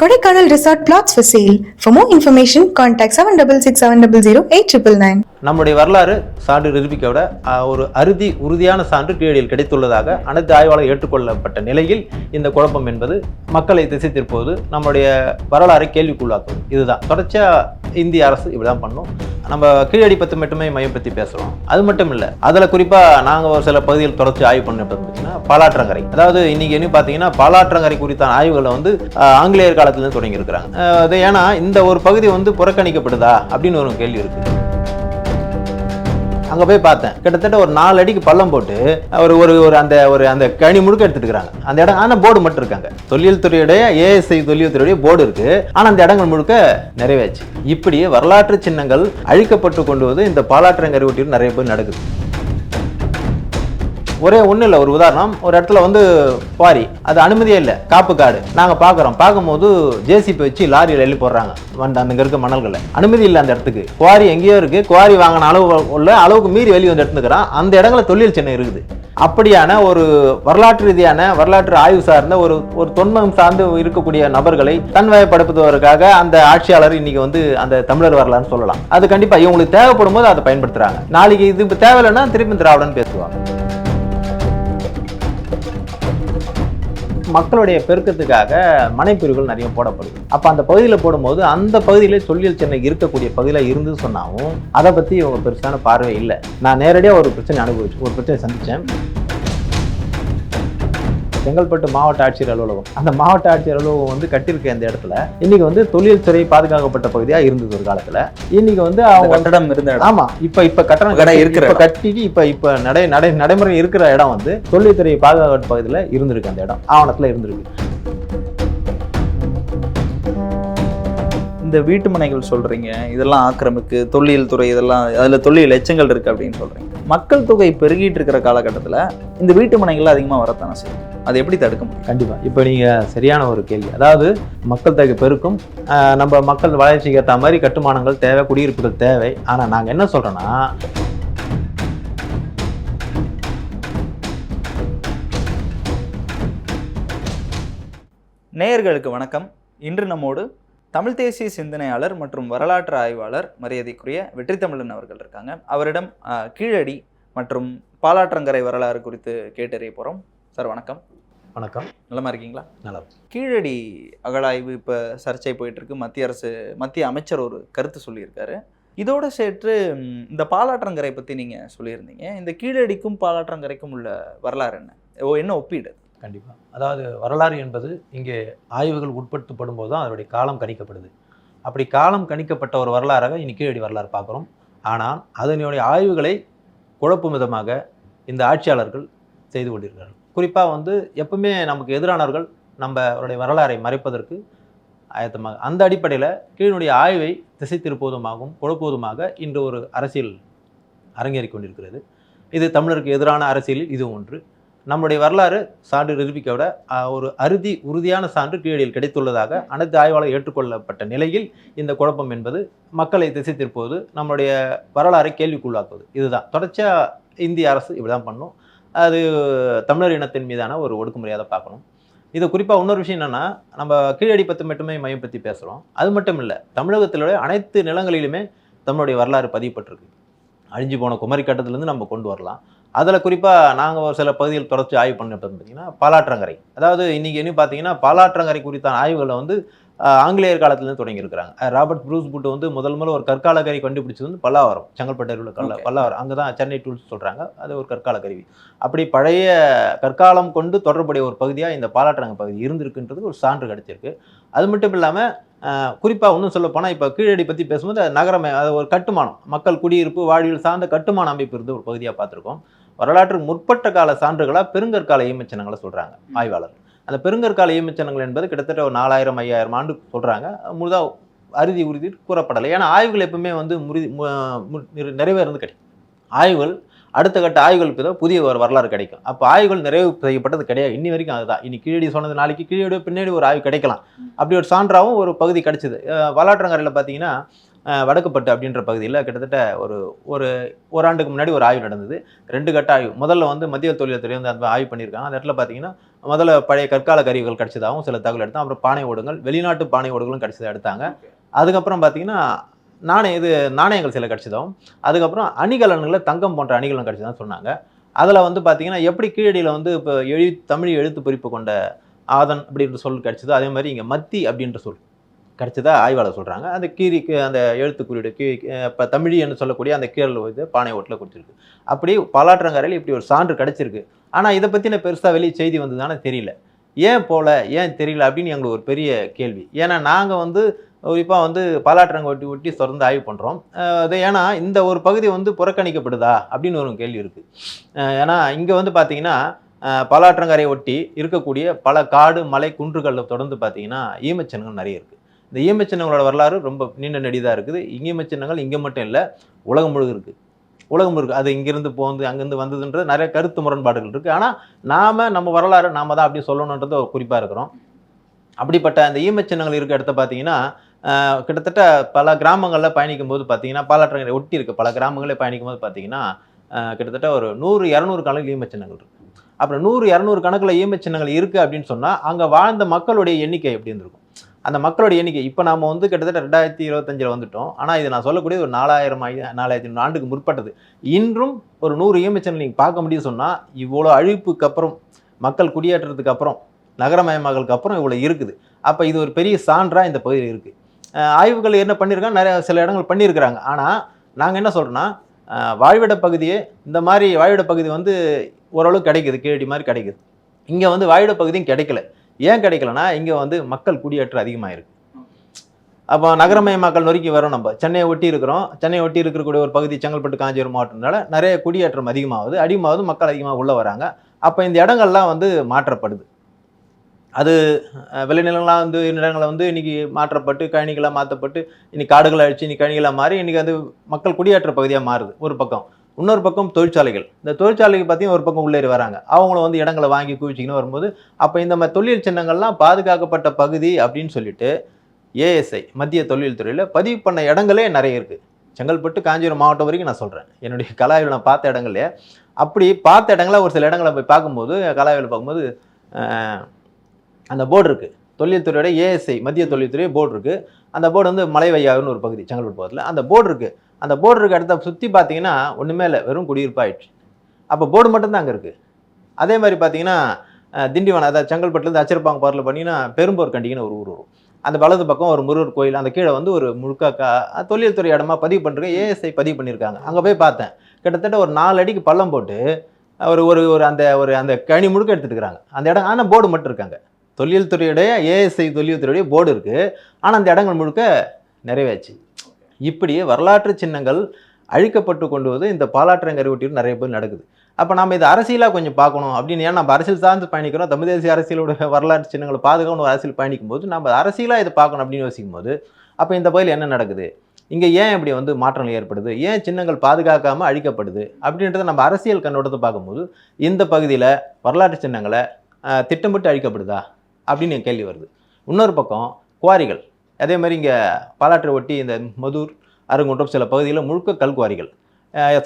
Kodaikanal Resort plots for sale. For more information, contact 7667008999. நம்முடைய வரலாறு சான்று நிரூபிக்கவிட விட ஒரு அறுதி உறுதியான சான்று கீழில் கிடைத்துள்ளதாக அனைத்து ஆய்வாளர் ஏற்றுக்கொள்ளப்பட்ட நிலையில் இந்த குழப்பம் என்பது மக்களை திசை திருப்புவது நம்முடைய வரலாறை கேள்விக்குள்ளாக்குவது. இதுதான். தொடர்ச்சியாக இந்திய அரசு இப்படிதான் பண்ணும். நம்ம கீழடி பத்து மட்டுமே மையம் பற்றி பேசுகிறோம் அது மட்டும் இல்லை அதில் குறிப்பாக நாங்கள் ஒரு சில பகுதிகள் தொடர்ச்சி ஆய்வு பண்ண பார்த்தீங்கன்னா பாலாற்றங்கரை. அதாவது இன்றைக்கி என்ன பார்த்தீங்கன்னா பாலாற்றங்கரை குறித்தான ஆய்வுகளை வந்து ஆங்கிலேயர் காலத்துலேருந்து தொடங்கியிருக்கிறாங்க. அது ஏன்னா இந்த ஒரு பகுதி வந்து புறக்கணிக்கப்படுதா அப்படின்னு ஒரு கேள்வி இருக்குது அங்கே போய் பார்த்தேன். கிட்டத்தட்ட ஒரு நாலு அடிக்கு பள்ளம் போட்டு ஒரு ஒரு ஒரு அந்த ஒரு அந்த கனி முழுக்க எடுத்துட்டு அந்த இடம் ஆனால் போர்டு மட்டும் இருக்காங்க. தொழில் துறையுடைய ஏஎஸ்ஐ தொழில் துறையுடைய போர்டு இருக்கு. ஆனால் அந்த இடங்கள் முழுக்க நிறைவேச்சு இப்படி வரலாற்று சின்னங்கள் அழிக்கப்பட்டு கொண்டு வந்து இந்த பாலாற்றங்கரை ஒட்டியும் நிறைய பேர் நடக்குது. ஒரே ஒன்றும் இல்லை ஒரு உதாரணம். ஒரு இடத்துல வந்து குவாரி அது அனுமதியே இல்லை. காப்பு காடு நாங்கள் பார்க்குறோம் பார்க்கும்போது ஜேசிபி வச்சு லாரியில் எழுதி போடுறாங்க. வந்த அங்கே இருக்க மணல்களை அனுமதி இல்லை அந்த இடத்துக்கு. குவாரி எங்கேயோ இருக்குது குவாரி வாங்கின அளவு உள்ள அளவுக்கு மீறி வெளியே வந்து எடுத்துக்கிறான். அந்த இடங்கள தொழில் சின்னம் இருக்குது. அப்படியான ஒரு வரலாற்று ரீதியான வரலாற்று ஆய்வு சார்ந்த ஒரு ஒரு தொன்மம் சார்ந்து இருக்கக்கூடிய நபர்களை தன்வயப்படுத்துவதற்காக அந்த ஆட்சியாளர் இன்னைக்கு வந்து அந்த தமிழர் வரலான்னு சொல்லலாம். அது கண்டிப்பாக இவங்களுக்கு தேவைப்படும் போது அதை பயன்படுத்துகிறாங்க நாளைக்கு இது தேவையில்லைன்னா திருப்பி திராவிடன் பேசுவாங்க. மக்களுடைய பெருக்கத்துக்காக மனைப்பிரிவுகள் நிறைய போடப்படுது அப்போ அந்த பகுதியில் போடும்போது அந்த பகுதியிலே தொழில் சென்னை இருக்கக்கூடிய பகுதியில் இருந்து சொன்னாலும் அதை பற்றி இவங்க பெருசான பார்வை இல்லை. நான் நேரடியாக ஒரு பிரச்சனை அனுபவிச்சு ஒரு பிரச்சனை சந்தித்தேன் செங்கல்பட்டு மாவட்ட ஆட்சியர் அலுவலகம். அந்த மாவட்ட ஆட்சியர் அலுவலகம் வந்து கட்டியிருக்க இந்த இடத்துல இன்னைக்கு வந்து தொழில் துறை பாதுகாக்கப்பட்ட பகுதியாக இருந்தது ஒரு காலத்துல. இன்னைக்கு வந்து அவங்க கட்டடம் இருந்த இடம். ஆமா இப்ப இப்ப கட்டணம் கடை இருக்கிற இப்ப. கட்டிட்டு இப்ப இப்ப நடை நடை நடைமுறை இருக்கிற இடம் வந்து தொழில்துறை பாதுகாப்பு பகுதியில இருந்திருக்கு அந்த இடம் ஆவணத்துல இருந்திருக்கு. இந்த வீட்டு மனைகள் சொல்றீங்க இதெல்லாம் ஆக்கிரமிக்கு தொல்லியல் துறை இதெல்லாம் அதுல தொல்லியல் எச்சங்கள் இருக்கு அப்படின்னு சொல்றீங்க. மக்கள் தொகை பெருகிட்டு இருக்கிற காலகட்டத்துல இந்த வீட்டு மனைகள் அதிகமா வரத்தானே செய்யும் அது எப்படி தடுக்க முடியும்? கண்டிப்பா. இப்ப நீங்க சரியான ஒரு கேள்வி. அதாவது மக்கள் தொகை பெருக்கும். நம்ம மக்கள் வளர்ச்சிக்கு ஏற்ற மாதிரி கட்டுமானங்கள் தேவை குடியிருப்புகள் தேவை. ஆனா நாங்க என்ன சொல்றோம்னா நேயர்களுக்கு வணக்கம். இன்று நம்மோடு தமிழ் தேசிய சிந்தனையாளர் மற்றும் வரலாற்று ஆய்வாளர் மரியாதைக்குரிய வெற்றி தமிழன் அவர்கள் இருக்காங்க. அவரிடம் கீழடி மற்றும் பாலாற்றங்கரை வரலாறு குறித்து கேட்டறிய போறோம். சார் வணக்கம். வணக்கம். நலமா இருக்கீங்களா? நலம். கீழடி அகழாய்வு இப்போ சர்ச்சை போயிட்டு இருக்கு மத்திய அரசு மத்திய அமைச்சர் ஒரு கருத்து சொல்லியிருக்காரு. இதோட சேர்த்து இந்த பாலாற்றங்கரை பற்றி நீங்கள் சொல்லியிருந்தீங்க. இந்த கீழடிக்கும் பாலாற்றங்கரைக்கும் உள்ள வரலாறு என்ன? ஓ என்ன ஒப்பீடு கண்டிப்பாக அதாவது வரலாறு என்பது இங்கே ஆய்வுகள் உட்படுத்தப்படும் போது தான் அதனுடைய காலம் கணிக்கப்படுது. அப்படி காலம் கணிக்கப்பட்ட ஒரு வரலாறாக இன்னைக்கு கீழடி வரலாறு பார்க்குறோம். ஆனால் அதனுடைய ஆய்வுகளை குழப்பும் விதமாக இந்த ஆட்சியாளர்கள் செய்து கொண்டிருக்கிறார்கள். குறிப்பாக வந்து எப்பவுமே நமக்கு எதிரானவர்கள் நம்ம அவருடைய வரலாறை மறைப்பதற்கு ஆயத்தமாக அந்த அடிப்படையில் கீழனுடைய ஆய்வை திசை திருப்புவதுமாகவும் குழப்புவதுமாக இன்று ஒரு அரசியல் அரங்கேறி கொண்டிருக்கிறது. இது தமிழருக்கு எதிரான அரசியலில் இது ஒன்று. நம்முடைய வரலாறு சான்று நிரூபிக்க விட ஒரு அறுதி உறுதியான சான்று கீழடியில் கிடைத்துள்ளதாக அனைத்து ஆய்வாளர் ஏற்றுக்கொள்ளப்பட்ட நிலையில் இந்த குழப்பம் என்பது மக்களை திசை திருப்புவது நம்முடைய வரலாறை கேள்விக்குள்ளாக்குவது. இதுதான். தொடர்ச்சியாக இந்திய அரசு இப்படி தான் பண்ணும். அது தமிழர் இனத்தின் மீதான ஒரு ஒடுக்குமுறையாக பார்க்கணும். இது குறிப்பாக இன்னொரு விஷயம் என்னென்னா நம்ம கீழடி பற்றி மட்டுமே மையம் பற்றி பேசுகிறோம் அது மட்டும் இல்லை தமிழகத்திலுடைய அனைத்து நிலங்களிலுமே தமிழுடைய வரலாறு பதியப்பட்டிருக்கு. அழிஞ்சு போன குமரிக்கட்டத்திலேருந்து நம்ம கொண்டு வரலாம். அதில் குறிப்பாக நாங்கள் ஒரு சில பகுதிகள் தொடர்ச்சி ஆய்வு பண்ண பார்த்தீங்கன்னா பாலாற்றங்கரை. அதாவது இன்னைக்கு என்ன பார்த்தீங்கன்னா பாலாற்றங்கரை குறித்தான ஆய்வுகளை வந்து ஆங்கிலேயர் காலத்துலேருந்து தொடங்கியிருக்கிறாங்க ராபர்ட் ப்ரூஸ் புட் வந்து முதல் முதல்ல ஒரு கற்கால கருவி கண்டுபிடிச்சது வந்து பல்லாவரம் செங்கல்பட்டு உள்ள கல்ல. பல்லாவரம். அங்கே தான் சென்னை டூல்ஸ் சொல்கிறாங்க அது ஒரு கற்கால கருவி. அப்படி பழைய கற்காலம் கொண்டு தொடர்புடைய ஒரு பகுதியாக இந்த பாலாற்றங்க பகுதி இருந்திருக்குன்றது ஒரு சான்று கிடைச்சிருக்கு. அது மட்டும் இல்லாமல் குறிப்பாக இன்னும் சொல்ல போனால் இப்போ கீழடி பற்றி பேசும்போது நகரமே அது ஒரு கட்டுமானம். மக்கள் குடியிருப்பு வாழ்வியல் சார்ந்த கட்டுமான அமைப்பு இருந்து ஒரு பகுதியாக பார்த்துருக்கோம் வரலாற்று முற்பட்ட கால சான்றுகளாக பெருங்கற்கால ஈமச்சின்னங்களை சொல்கிறாங்க ஆய்வாளர். அந்த பெருங்கற்கால ஈமச்சின்னங்கள் என்பது கிட்டத்தட்ட ஒரு நாலாயிரம் ஐயாயிரம் ஆண்டு சொல்கிறாங்க முழுதாக அறுதி உறுதி கூறப்படலை. ஏன்னா ஆய்வுகள் எப்பவுமே வந்து முறி மு- மு- நிறை- நிறைவேறது கிடைக்கும். ஆய்வுகள் அடுத்த கட்ட ஆய்வுகளுக்கு தான் புதிய ஒரு வரலாறு கிடைக்கும். அப்போ ஆய்வுகள் நிறைவு செய்யப்பட்டது கிடையாது. இன்னி வரைக்கும் அதுதான். இன்னி கீழடி சொன்னது நாளைக்கு கீழடி பின்னாடி ஒரு ஆய்வு கிடைக்கலாம். அப்படி ஒரு சான்றாகவும் ஒரு பகுதி கிடைச்சிது. வரலாற்றங்கரையில் பார்த்தீங்கன்னா வடக்குப்பட்டு அப்படின்ற பகுதியில் கிட்டத்தட்ட ஒரு ஒரு ஒரு ஆண்டுக்கு முன்னாடி ஒரு ஆய்வு நடந்தது. ரெண்டு கட்ட ஆய்வு. முதல்ல வந்து மத்திய தொழில்துறை வந்து அந்த ஆய்வு பண்ணியிருக்காங்க. அந்த இடத்துல பார்த்தீங்கன்னா முதல்ல பழைய கற்கால கருவிகள் கிடைச்சதாகவும் சில தகவல் எடுத்தோம். அப்புறம் பானை ஓடுகள் வெளிநாட்டு பானை ஓடுகளும் கிடைச்சதை எடுத்தாங்க. அதுக்கப்புறம் பார்த்தீங்கன்னா நாணய இது நாணயங்கள் சில கிடைச்சதாகவும் அதுக்கப்புறம் அணிகலன்களில் தங்கம் போன்ற அணிகலன் கிடைச்சதாகவும் சொன்னாங்க. அதில் வந்து பார்த்தீங்கன்னா எப்படி கீழடியில் வந்து இப்போ எழு தமிழ் எழுத்து பொறிப்பு கொண்ட ஆதன் அப்படின்ற சொல் கிடைச்சதோ அதே மாதிரி இங்கே மத்தி அப்படின்ற சொல். கிடச்சதா ஆய்வாளர் சொல்கிறாங்க அந்த கீரிக்கு அந்த எழுத்து குறியீடு கீ இப்போ தமிழி என்று சொல்லக்கூடிய அந்த கீரல் இது பானை ஓட்டில் கொடுத்துருக்கு. அப்படி பலாற்றங்கரையில் இப்படி ஒரு சான்று கிடச்சிருக்கு. ஆனால் இதை பற்றின பெருசாக வெளியே செய்தி வந்ததுனால தெரியல. ஏன் போல? ஏன் தெரியல? அப்படின்னு எங்களுக்கு ஒரு பெரிய கேள்வி. ஏன்னா நாங்கள் வந்து குறிப்பாக வந்து பாலாற்றங்க ஒட்டி ஒட்டி தொடர்ந்து ஆய்வு பண்ணுறோம் அது ஏன்னா இந்த ஒரு பகுதி வந்து புறக்கணிக்கப்படுதா? அப்படின்னு ஒரு கேள்வி இருக்குது ஏன்னா இங்கே வந்து பார்த்தீங்கன்னா பலாற்றங்கரை ஒட்டி இருக்கக்கூடிய பல காடு மலை குன்றுகளில் தொடர்ந்து பார்த்தீங்கன்னா ஈமச்சின்னங்கள் நிறைய இருக்குது இந்த ஈமச்சின்னங்களோட வரலாறு ரொம்ப நீண்ட நெடிதாக இருக்குது. ஈமச்சின்னங்கள் இங்கே மட்டும் இல்லை உலகம் முழுக்க இருக்குது உலகம் இருக்குது அது இங்கேருந்து போந்து அங்கேருந்து வந்ததுன்றது நிறைய கருத்து முரண்பாடுகள் இருக்குது ஆனால் நாம் நம்ம வரலாறு நாம் தான் அப்படி சொல்லணுன்றது ஒரு குறிப்பாக இருக்கிறோம். அப்படிப்பட்ட அந்த ஈமச்சின்னங்கள் இருக்க இடத்த பார்த்தீங்கன்னா கிட்டத்தட்ட பல கிராமங்களில் பயணிக்கும் போது பார்த்தீங்கன்னா பாலாற்றங்களை ஒட்டி இருக்க பல கிராமங்களில் பயணிக்கும் போது பார்த்தீங்கன்னா கிட்டத்தட்ட ஒரு நூறு இரநூறு கணக்கில் ஈமச்சின்னங்கள் இருக்குது அப்புறம் நூறு இரநூறு கணக்கில் ஈமச்சின்னங்கள் இருக்குது அப்படின்னு சொன்னால் அங்கே வாழ்ந்த மக்களுடைய எண்ணிக்கை எப்படி இருந்திருக்கும்? அந்த மக்களுடைய எண்ணிக்கை. இப்போ நாம் வந்து கிட்டத்தட்ட ரெண்டாயிரத்தி இருபத்தஞ்சில் வந்துட்டோம். ஆனால் இது நான் சொல்லக்கூடிய ஒரு நாலாயிரம் ஐ நாலாயிரத்தி ஆண்டுக்கு முற்பட்டது. இன்றும் ஒரு நூறு ஈமச்சின்னல் நீங்கள் பார்க்க முடியும் சொன்னால் இவ்வளோ அழிப்புக்கு அப்புறம் மக்கள் குடியேற்றத்துக்கு அப்புறம் நகரமயமாகலுக்கு அப்புறம் இவ்வளோ இருக்குது. அப்போ இது ஒரு பெரிய சான்றாக இந்த பகுதியில் இருக்குது ஆய்வுகள் என்ன பண்ணியிருக்காங்க நிறைய சில இடங்கள் பண்ணியிருக்கிறாங்க ஆனால் நாங்கள் என்ன சொல்கிறோன்னா வாழ்விட பகுதியே இந்த மாதிரி வாழ்விட பகுதி வந்து ஓரளவுக்கு கிடைக்குது. கேடி மாதிரி கிடைக்குது. இங்கே வந்து வாழ்விட பகுதியும் கிடைக்கல. ஏன் கிடைக்கலனா இங்கே வந்து மக்கள் குடியேற்றம் அதிகமாக இருக்கு அப்போ நகரமயமாக்கல் நொறுக்கி வரோம் நம்ம. சென்னையை ஒட்டி இருக்கிறோம். சென்னையை ஒட்டி இருக்கக்கூடிய ஒரு பகுதி செங்கல்பட்டு காஞ்சிபுரம் மாவட்டத்தினால நிறைய குடியேற்றம் அதிகமாகுது. அதிகமாகுது மக்கள் அதிகமாக உள்ளே வராங்க. அப்போ இந்த இடங்கள்லாம் வந்து மாற்றப்படுது. அது அஹ், விளைநிலங்களாம் வந்து இடங்களை வந்து இன்னைக்கு மாற்றப்பட்டு கழனிகளாக மாற்றப்பட்டு இன்னைக்கு காடுகளை அழிச்சு இன்னைக்கு கழனிகளாக மாறி இன்னைக்கு வந்து மக்கள் குடியேற்ற பகுதியாக மாறுது. ஒரு பக்கம். இன்னொரு பக்கம் தொழிற்சாலைகள். இந்த தொழிற்சாலைக்கு பார்த்தீங்கன்னா ஒரு பக்கம் உள்ளேறி வராங்க. அவங்களும் வந்து இடங்களை வாங்கி குவிச்சிக்கின்னு வரும்போது அப்போ இந்த மாதிரி தொழில் சின்னங்கள்லாம் பாதுகாக்கப்பட்ட பகுதி அப்படின்னு சொல்லிட்டு ஏஎஸ்ஐ மத்திய தொழில் துறையில் பதிவு பண்ண இடங்களே நிறைய இருக்குது செங்கல்பட்டு காஞ்சிபுரம் மாவட்டம் வரைக்கும் நான் சொல்கிறேன் என்னுடைய கலாவில் நான் பார்த்த இடங்களே. அப்படி பார்த்த இடங்கள ஒரு சில இடங்களை போய் பார்க்கும்போது கலாவில் பார்க்கும்போது அந்த போர்டு இருக்குது தொழில்துறையோட ஏஎஸ்ஐ மத்திய தொழில்துறை போர்டு இருக்குது அந்த போர்டு வந்து மலைவையாவுன்னு ஒரு பகுதி செங்கல்பட்டு பக்கத்தில் அந்த போர்டு இருக்குது அந்த போர்டு இருக்க இடத்த சுற்றி பார்த்தீங்கன்னா ஒன்றுமே இல்லை வெறும் குடியிருப்பாயிடுச்சு அப்போ போர்டு மட்டும்தான் அங்கே இருக்குது அதே மாதிரி பார்த்தீங்கன்னா திண்டிவனம் அதாவது செங்கல்பட்டுலேருந்து அச்சிரப்பாங்க பாரில் பார்த்தீங்கன்னா பெரும்போர் கண்டிங்கன்னு ஒரு ஊர் வரும். அந்த வலது பக்கம் ஒரு முருகர் கோயில் அந்த கீழே வந்து ஒரு முழுக்காக்கா தொழில்துறை இடமா பதிவு பண்ணுறேன் ஏஎஸ்ஐ பதிவு பண்ணியிருக்காங்க அங்கே போய் பார்த்தேன். கிட்டத்தட்ட ஒரு நாலு அடிக்கு பள்ளம் போட்டு ஒரு ஒரு ஒரு அந்த ஒரு அந்த கனி முழுக்க எடுத்துட்டுருக்காங்க அந்த இடம் ஆனால் போர்டு மட்டும் இருக்காங்க. தொழில்துறையுடைய ஏஎஸ்ஐ தொழில்துறையுடைய போர்டு இருக்குது ஆனால் அந்த இடங்கள் முழுக்க நிறைவேச்சு இப்படி வரலாற்று சின்னங்கள் அழிக்கப்பட்டு கொண்டு வந்து இந்த பாலாற்றங்கரை ஒட்டியும் நிறைய பேர் நடக்குது. அப்போ நம்ம இதை அரசியலாக கொஞ்சம் பார்க்கணும். அப்படின்னு ஏன் நம்ம அரசியல் சார்ந்து பயணிக்கிறோம். தமிழ் தேசிய அரசியலோட வரலாற்று சின்னங்களை பாதுகாக்கணும் அரசியல் பயணிக்கும் போது நம்ம அரசியலாக இதை பார்க்கணும் அப்படின்னு யோசிக்கும் போது அப்போ இந்த பகுதியில் என்ன நடக்குது? இங்கே ஏன் இப்படி வந்து மாற்றங்கள் ஏற்படுது? ஏன் சின்னங்கள் பாதுகாக்காமல் அழிக்கப்படுது? அப்படின்றத நம்ம அரசியல் கண்ணோட்டத்தை பார்க்கும்போது இந்த பகுதியில் வரலாற்று சின்னங்களை திட்டமிட்டு அழிக்கப்படுதா? அப்படின்னு கேள்வி வருது. இன்னொரு பக்கம் குவாரிகள். அதே மாதிரி இங்கே பாலாற்றை ஒட்டி இந்த மதுர் அருங்குன்றம் சில பகுதிகளில் முழுக்க கல் குவாரிகள்.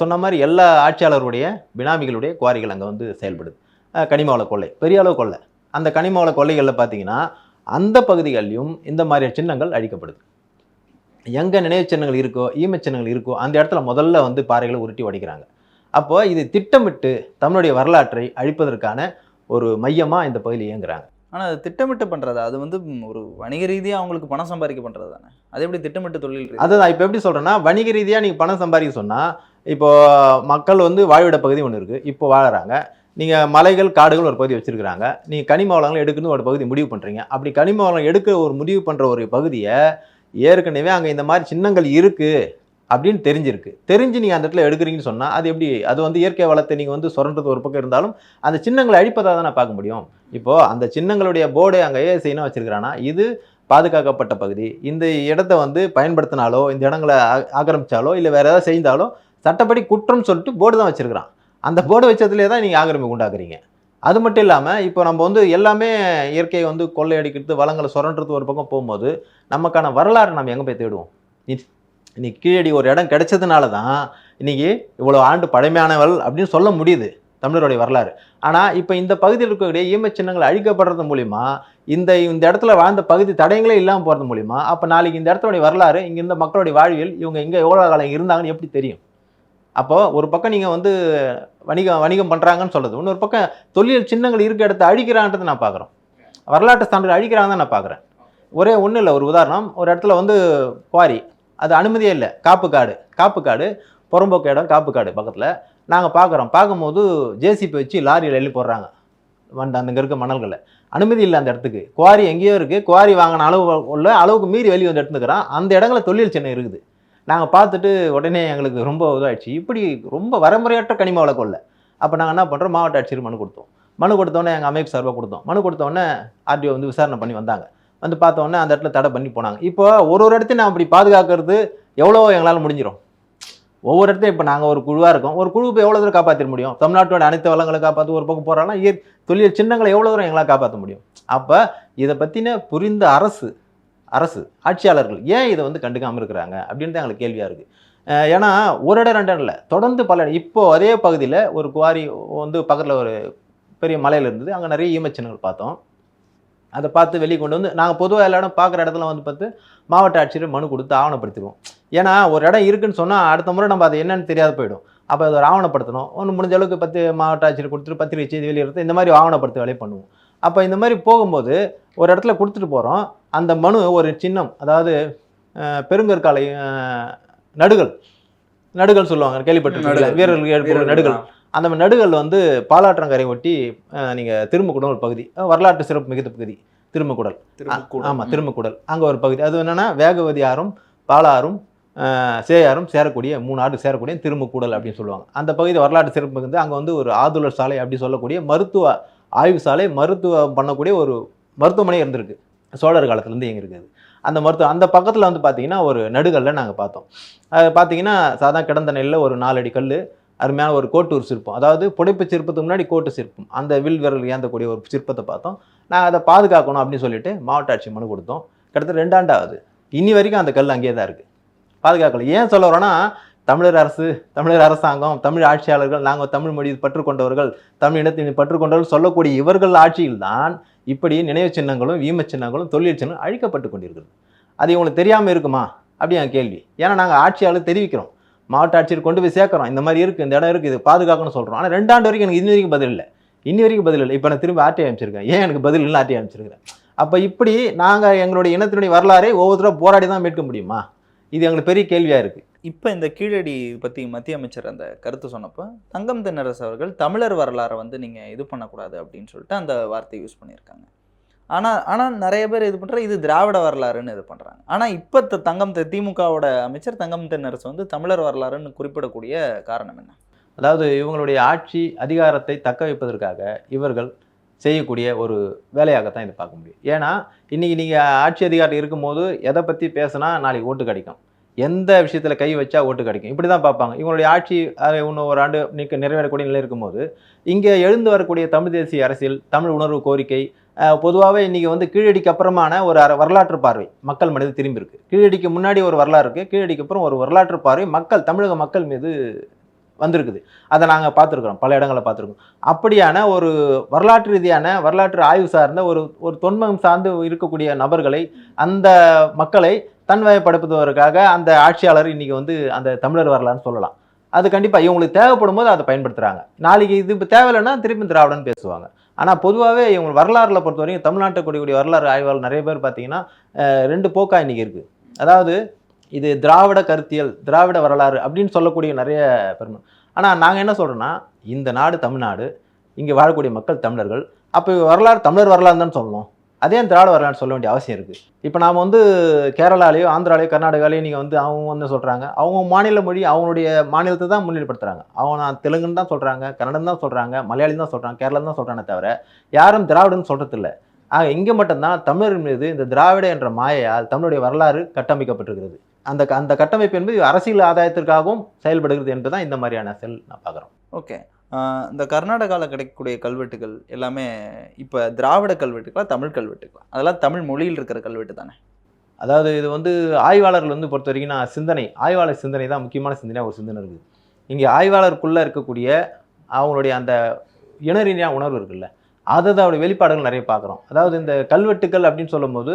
சொன்ன மாதிரி எல்லா ஆட்சியாளருடைய பினாமிகளுடைய குவாரிகள் அங்கே வந்து செயல்படுது. ஆஹ், கொள்ளை பெரிய அளவு கொள்ளை. அந்த கனிமவள கொள்ளைகளில் பார்த்தீங்கன்னா அந்த பகுதிகளிலும் இந்த மாதிரி சின்னங்கள் அழிக்கப்படுது. எங்கே நினைவு சின்னங்கள் இருக்கோ ஈமச் சின்னங்கள் இருக்கோ அந்த இடத்துல முதல்ல வந்து பாறைகளை உருட்டி உடைக்கிறாங்க அப்போ இது திட்டமிட்டு தமிழுடைய வரலாற்றை அழிப்பதற்கான ஒரு மையமாக இந்த பகுதியில் இயங்குறாங்க. ஆனால் அது திட்டமிட்டு பண்ணுறது அது வந்து ஒரு வணிக ரீதியாக அவங்களுக்கு பணம் சம்பாதிக்க பண்ணுறது தானே? அது எப்படி திட்டமிட்டு தொழில் அதுதான். இப்போ எப்படி சொல்கிறேன்னா வணிக ரீதியாக நீங்கள் பணம் சம்பாதிக்க சொன்னால் இப்போ மக்கள் வந்து வாழ்விட பகுதி ஒன்று இருக்குது இப்போ வாழுறாங்க. நீங்கள் மலைகள் காடுகள் ஒரு பகுதி வச்சுருக்கிறாங்க. நீங்கள் கனிம வளங்கள் எடுக்கணும்னு ஒரு பகுதி முடிவு பண்ணுறீங்க அப்படி கனிம வளம் எடுக்க ஒரு முடிவு பண்ணுற ஒரு பகுதியை ஏற்கனவே அங்கே இந்த மாதிரி சின்னங்கள் இருக்குது அப்படின்னு தெரிஞ்சிருக்கு. தெரிஞ்சு நீங்கள் அந்த இடத்துல எடுக்கிறீங்கன்னு சொன்னால் அது எப்படி? அது வந்து இயற்கை வளத்தை நீங்கள் வந்து சுரண்டது ஒரு பக்கம் இருந்தாலும் அந்த சின்னங்களை அழிப்பதாக நான் பார்க்க முடியும்? இப்போது அந்த சின்னங்களுடைய போர்டு அங்கே ஏஎஸ்ஐன்னு வச்சிருக்கிறானா? இது பாதுகாக்கப்பட்ட பகுதி. இந்த இடத்த வந்து பயன்படுத்தினாலோ இந்த இடங்களை ஆக்கிரமித்தாலோ ஆக்கிரமிச்சாலோ இல்லை வேறு ஏதாவது செய்தாலோ சட்டப்படி குற்றம் சொல்லிட்டு போர்டு தான் வச்சுருக்கிறான். அந்த போர்டு வச்சதுலேயே தான் நீங்கள் ஆக்கிரமிப்பு உண்டாக்குறீங்க. அது மட்டும் இல்லாமல் இப்போ நம்ம வந்து எல்லாமே இயற்கையை வந்து கொள்ளையடிக்கிறது வளங்களை சுரண்டுறது ஒரு பக்கம் போகும்போது நமக்கான வரலாறு நம்ம எங்கே போய் தேடுவோம்? இன்னைக்கு கீழடி ஒரு இடம் கிடைச்சதுனால தான் இன்னைக்கு இவ்வளோ ஆண்டு பழமையானவள் அப்படின்னு சொல்ல முடியுது. தமிழருடைய வரலாறு. ஆனால் இப்போ இந்த பகுதியில் இருக்கக்கூடிய ஈமச் சின்னங்கள் அழிக்கப்படுறது மூலிமா இந்த இந்த இடத்துல வாழ்ந்த பகுதி தடயங்களே இல்லாமல் போகிறது மூலிமா அப்போ நாளைக்கு இந்த இடத்துடைய வரலாறு இங்கே இருந்த மக்களுடைய வாழ்வியல் இவங்க எங்கே எவ்வளோ காலம் இருந்தாங்கன்னு எப்படி தெரியும்? அப்போது ஒரு பக்கம் நீங்கள் வந்து வணிகம் வணிகம் பண்ணுறாங்கன்னு சொல்கிறது இன்னொரு பக்கம் தொழில் சின்னங்கள் இருக்க இடத்த அழிக்கிறான்றதை நான் பார்க்குறோம் வரலாற்று சான்றுகள் அழிக்கிறாங்க தான் நான் பார்க்குறேன் ஒரே ஒன்றும் இல்லை ஒரு உதாரணம் ஒரு இடத்துல வந்து குவாரி அது அனுமதியே இல்லை காப்பு காடு காப்பு காடு புறம்போக்கு இடம் காப்பு காடு பக்கத்தில் நாங்கள் பார்க்குறோம் பார்க்கும்போது ஜேசிபி வச்சு லாரியில் எழுதி போடுறாங்க. வண்ட அந்த இருக்க மணல்களை அனுமதி இல்லை அந்த இடத்துக்கு. குவாரி எங்கேயோ இருக்குது குவாரி வாங்கின அளவு உள்ள அளவுக்கு மீறி வெளியே வந்து எடுத்துக்கிறான் அந்த இடங்கள தொழில் சென்னை இருக்குது. நாங்கள் பார்த்துட்டு உடனே எங்களுக்கு ரொம்ப இதாகிடுச்சு இப்படி ரொம்ப வரமுறையற்ற கனிம வழக்கம் இல்லை அப்போ நாங்கள் என்ன பண்ணுறோம் மாவட்ட ஆட்சியர் மனு கொடுத்தோம். மனு கொடுத்தோன்னே எங்கள் அமைப்பு சார்பாக கொடுத்தோம். மனு கொடுத்தோன்னே ஆர்டிஓ வந்து விசாரணை பண்ணி வந்தாங்க. வந்து பார்த்தோன்னே அந்த இடத்துல தடை பண்ணி போனாங்க. இப்போ ஒரு ஒரு இடத்தையும் நான் அப்படி பாதுகாக்கிறது எவ்வளோ எங்களால் முடிஞ்சிடும் ஒவ்வொரு இடத்தையும் இப்போ நாங்கள் ஒரு குழுவாக இருக்கோம். ஒரு குழு இப்போ எவ்வளோ தூரம் காப்பாற்ற முடியும்? தமிழ்நாட்டோட அனைத்து வளங்களை காப்பாற்ற ஒரு பக்கம் போகிறாங்கன்னா இயற் தொழில் சின்னங்களை எவ்வளோ தூரம் எங்களால் காப்பாற்ற முடியும்? அப்போ இதை பற்றின புரிந்த அரசு அரசு ஆட்சியாளர்கள் ஏன் இதை வந்து கண்டுக்காமல் இருக்கிறாங்க? அப்படின்னு தான் எங்களுக்கு கேள்வியாக இருக்குது ஏன்னா ஒரு இடம் ரெண்டு இடம் இல்லை. தொடர்ந்து பல இடம். இப்போ அதே பகுதியில் ஒரு குவாரி வந்து பக்கத்தில் ஒரு பெரிய மலையில் இருந்தது. அங்கே நிறைய ஈமச்சின்னங்கள் பார்த்தோம். அதை பார்த்து வெளியே கொண்டு வந்து நாங்கள் பொதுவாக எல்லா இடம் பார்க்குற இடத்துல வந்து பார்த்து மாவட்ட ஆட்சியர் மனு கொடுத்து ஆவணப்படுத்திடுவோம். ஏன்னா ஒரு இடம் இருக்குன்னு சொன்னால் அடுத்த முறை நம்ம அது என்னன்னு தெரியாத போயிடும். அப்போ அதை ஒரு ஆவணப்படுத்தணும். ஒன்று முடிஞ்ச அளவுக்கு பத்து மாவட்ட ஆட்சியர் கொடுத்துட்டு பத்திரிகை செய்தி வெளியிடுறது இந்த மாதிரி ஆவணப்படுத்த வேலையை பண்ணுவோம். அப்போ இந்த மாதிரி போகும்போது ஒரு இடத்துல கொடுத்துட்டு போகிறோம் அந்த மனு ஒரு சின்னம் அதாவது பெருங்கற்காலை நடுகள் நடுகள் சொல்லுவாங்க கேள்விப்பட்டிருக்கீங்களா நடுகள். வீரர்களுக்கு ஏற்படும் நடுகள் அந்த நடுகள் வந்து பாலாற்றங்கரை ஒட்டி நீங்கள் திரும்பக்குடம் ஒரு பகுதி வரலாற்று சிறப்பு மிகுந்த பகுதி திரும்பக்குடல் திரும்பக்கூட ஆமாம் திரும்பக்குடல் அங்கே ஒரு பகுதி. அது என்னன்னா வேகவதி ஆறும் பாலாறும் சேயாரும் சேரக்கூடிய மூணு ஆண்டு சேரக்கூடிய திரும்பக்கூடல் அப்படின்னு சொல்லுவாங்க. அந்த பகுதி வரலாற்று சிறப்பு வந்து அங்கே வந்து ஒரு ஆதுலர் சாலை அப்படி சொல்லக்கூடிய மருத்துவ ஆய்வு சாலை மருத்துவம் பண்ணக்கூடிய ஒரு மருத்துவமனை இருந்திருக்கு. சோழர் காலத்துலேருந்து எங்கே இருக்குது. அந்த மருத்துவம் அந்த பக்கத்தில் வந்து பார்த்தீங்கன்னா ஒரு நடுகல்ல நாங்கள் பார்த்தோம். அது பார்த்தீங்கன்னா சாதா கிடந்த நெல்லில் ஒரு நாலடி கல் அருமையான ஒரு கோட்டூர் சிற்பம். அதாவது புடைப்பு சிற்பத்துக்கு முன்னாடி கோட்டு சிற்பம். அந்த வில் விரல் ஏந்தக்கூடிய ஒரு சிற்பத்தை பார்த்தோம். நாங்கள் அதை பாதுகாக்கணும் அப்படின்னு சொல்லிட்டு மாவட்ட ஆட்சி மனு கொடுத்தோம். கிட்டத்தட்ட ரெண்டாண்டாவது. இன்னி வரைக்கும் அந்த கல் அங்கேயே தான் இருக்குது பாதுகாக்கல. ஏன் சொல்ல வரோன்னா தமிழர் அரசு தமிழர் அரசாங்கம் தமிழ் ஆட்சியாளர்கள் நாங்கள் தமிழ் மொழி பற்றுக்கொண்டவர்கள் தமிழ் இனத்தின் பற்றுக்கொண்டவர்கள் சொல்லக்கூடிய இவர்கள் ஆட்சியில் தான் இப்படி நினைவு சின்னங்களும் வீம சின்னங்களும் தொழில் சின்னம் அழிக்கப்பட்டு கொண்டிருக்கிறது. அது இவங்களுக்கு தெரியாமல் இருக்குமா? அப்படி என் கேள்வி. ஏன்னா நாங்கள் ஆட்சியாளர் தெரிவிக்கிறோம். மாவட்ட ஆட்சியர் கொண்டு போய் சேர்க்குறோம். இந்த மாதிரி இருக்குது இந்த இடம் இருக்குது இது பாதுகாக்கணும்னு சொல்கிறோம் ஆனால் ரெண்டாண்டு வரைக்கும் எனக்கு இன்னி வரைக்கும் பதில் இல்லை. இன்னி வரைக்கும் பதில் இல்லை. இப்போ நான் திரும்ப ஆர்டி அமைச்சிருக்கேன் ஏன் எனக்கு பதில் இல்லை ஆர்டி அனுப்பிச்சிருக்கிறேன்? அப்போ இப்படி நாங்கள் எங்களுடைய இனத்தினுடைய வரலாறை ஒவ்வொருத்தரும் போராடி தான் மீட்க முடியுமா? இது எங்களுக்கு பெரிய கேள்வியாக இருக்குது இப்போ இந்த கீழடி பற்றி மத்திய அமைச்சர் அந்த கருத்து சொன்னப்போ தங்கம் தென்னரசு அவர்கள் தமிழர் வரலாறை வந்து நீங்கள் இது பண்ணக்கூடாது அப்படின்னு சொல்லிட்டு அந்த வார்த்தையை யூஸ் பண்ணியிருக்காங்க. ஆனால் ஆனால் நிறைய பேர் இது பண்ணுற இது திராவிட வரலாறுன்னு இது பண்ணுறாங்க ஆனால் இப்போ தங்கம் தெ- திமுகவோட அமைச்சர் தங்கம் தென்னரசு வந்து தமிழர் வரலாறுன்னு குறிப்பிடக்கூடிய காரணம் என்ன? அதாவது இவங்களுடைய ஆட்சி அதிகாரத்தை தக்க வைப்பதற்காக இவர்கள் செய்யக்கூடிய ஒரு வேலையாகத்தான் இதை பார்க்க முடியும். ஏன்னா இன்றைக்கி நீங்கள் ஆட்சி அதிகாரம் இருக்கும்போது எதை பற்றி பேசுனா நாளைக்கு ஓட்டு கிடைக்கும். எந்த விஷயத்தில் கை வச்சா ஓட்டு கிடைக்கும். இப்படி தான் பார்ப்பாங்க. இவங்களுடைய ஆட்சி அதை இன்னும் ஒரு ஆண்டு நிற்க நிறைவேறக்கூடிய நிலை இருக்கும்போது இங்கே எழுந்து வரக்கூடிய தமிழ் தேசிய அரசியல் தமிழ் உணர்வு கோரிக்கை பொதுவாகவே இன்றைக்கி வந்து கீழடிக்கு அப்புறமான ஒரு அர- வரலாற்று பார்வை மக்கள் மனது திரும்பியிருக்கு. கீழடிக்கு முன்னாடி ஒரு வரலாறு இருக்குது கீழடிக்கு அப்புறம் ஒரு வரலாற்று பார்வை மக்கள் தமிழக மக்கள் மீது வந்திருக்குது. அதை நாங்கள் பார்த்துருக்குறோம். பல இடங்களில் பார்த்துருக்கோம். அப்படியான ஒரு வரலாற்று ரீதியான வரலாற்று ஆய்வு சார்ந்த ஒரு ஒரு தொன்மம் சார்ந்து இருக்கக்கூடிய நபர்களை அந்த மக்களை தன்வயப்படுத்துவதற்காக அந்த ஆட்சியாளர் இன்றைக்கி வந்து அந்த தமிழர் வரலான்னு சொல்லலாம். அது கண்டிப்பாக இவங்களுக்கு தேவைப்படும் போது அதை பயன்படுத்துகிறாங்க நாளைக்கு இது இப்போ தேவையில்லைன்னா திருப்பி திராவிடன்னு பேசுவாங்க. ஆனால் பொதுவாகவே இவங்க வரலாறுல பொறுத்த வரைக்கும் தமிழ்நாட்டை கூடிய வரலாறு ஆய்வாளர் நிறைய பேர் பார்த்தீங்கன்னா ரெண்டு போக்கா இன்னைக்கு இருக்குது அதாவது இது திராவிட கருத்தியல் திராவிட வரலாறு அப்படின்னு சொல்லக்கூடிய நிறைய பெருமை. ஆனால் நாங்கள் என்ன சொல்கிறோன்னா இந்த நாடு தமிழ்நாடு இங்கே வாழக்கூடிய மக்கள் தமிழர்கள் அப்போ வரலாறு தமிழர் வரலாறு தான் சொல்லணும். அதே திராவிட வரலாறு சொல்ல வேண்டிய அவசியம் இருக்குது இப்போ நாம் வந்து கேரளாலேயோ ஆந்திராலேயோ கர்நாடகாலேயோ நீங்கள் வந்து அவங்க வந்து சொல்கிறாங்க அவங்க மாநில மொழி அவங்களுடைய மாநிலத்தை தான் முன்னிலைப்படுத்துகிறாங்க அவங்க நான் தெலுங்குன்னு தான் சொல்கிறாங்க கன்னடம் தான் சொல்கிறாங்க மலையாளி தான் சொல்கிறாங்க கேரளம் தான் சொல்கிறாங்க தவிர யாரும் திராவிடன்னு சொல்கிறதில்ல ஆக இங்கே மட்டும்தான் தமிழர் மீது இந்த திராவிட என்ற மாயையால் தமிழுடைய வரலாறு கட்டமைக்கப்பட்டிருக்கிறது. அந்த அந்த கட்டமைப்பு என்பது அரசியல் ஆதாயத்திற்காகவும் செயல்படுகிறது என்று தான் இந்த மாதிரியான செல் நான் பார்க்குறோம். ஓகே. இந்த கர்நாடகாவில் கிடைக்கக்கூடிய கல்வெட்டுகள் எல்லாமே இப்போ திராவிட கல்வெட்டுகளா தமிழ் கல்வெட்டுகளா? அதெல்லாம் தமிழ் மொழியில் இருக்கிற கல்வெட்டு தானே? அதாவது இது வந்து ஆய்வாளர்கள் வந்து பொறுத்த வரைக்கும் நான் சிந்தனை ஆய்வாளர் சிந்தனை தான் முக்கியமான சிந்தனையாக ஒரு சிந்தனை இருக்குது. இங்கே ஆய்வாளருக்குள்ளே இருக்கக்கூடிய அவங்களுடைய அந்த இனரீதியா உணர்வு இருக்குல்ல அதை தான் அவருடைய வெளிப்பாடுகள் நிறைய பார்க்குறோம். அதாவது இந்த கல்வெட்டுக்கள் அப்படின்னு சொல்லும்போது